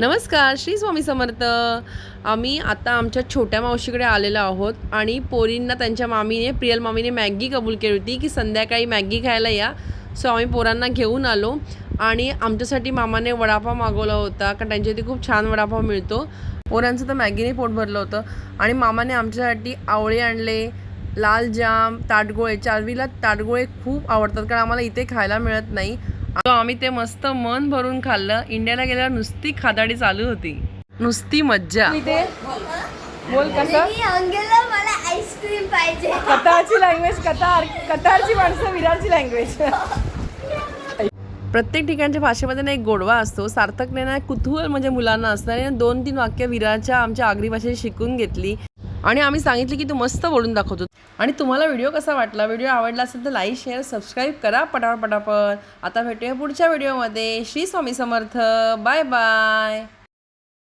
नमस्कार श्री स्वामी समर्थ. आम्ही आता आमच्या छोट्या मावशीकडे आलेलो आहोत आणि पोरींना त्यांच्या मामीने प्रियल मामीने मॅगी कबूल केली होती की संध्याकाळी मॅगी खायला या. सो आम्ही पोरांना घेऊन आलो आणि आमच्यासाठी मामाने वडापाव मागवला होता कारण त्यांच्या इथे खूप छान वडापाव मिळतो. पोरांचं तर मॅगीने पोट भरलं होतं. आणि मामाने आमच्यासाठी आवळे आणले लाल जाम ताटगोळे. चारवीला ताटगोळे खूप आवडतात कारण आम्हाला इथे खायला मिळत नाही. आम्ही ते मस्त मन भरून खाल्लं. इंडियाला गेल्यावर नुसती खादाडी चालू होती. नुसती मज्जा. बोल कसं मी अंगेला मला आईस्क्रीम पाहिजे. कतारची लँग्वेज कतार कतारची माणसं विरारची लँग्वेज प्रत्येक ठिकाणच्या भाषेमध्ये ना एक गोडवा असतो. सार्थकने ना कुतूहल म्हणजे मुलांना असणार आणि दोन तीन वाक्य विराच्या आमच्या आगरी भाषेत शिकून घेतली. आणि आम्ही सांगितलं की तू मस्त बोलून दाखवतो. आणि तुम्हाला व्हिडिओ कसा वाटला? व्हिडिओ आवडला असेल तर लाईक शेअर सबस्क्राईब करा पटापट पटापट. आता भेटूया पुढच्या व्हिडिओमध्ये. श्री स्वामी समर्थ. Bye bye.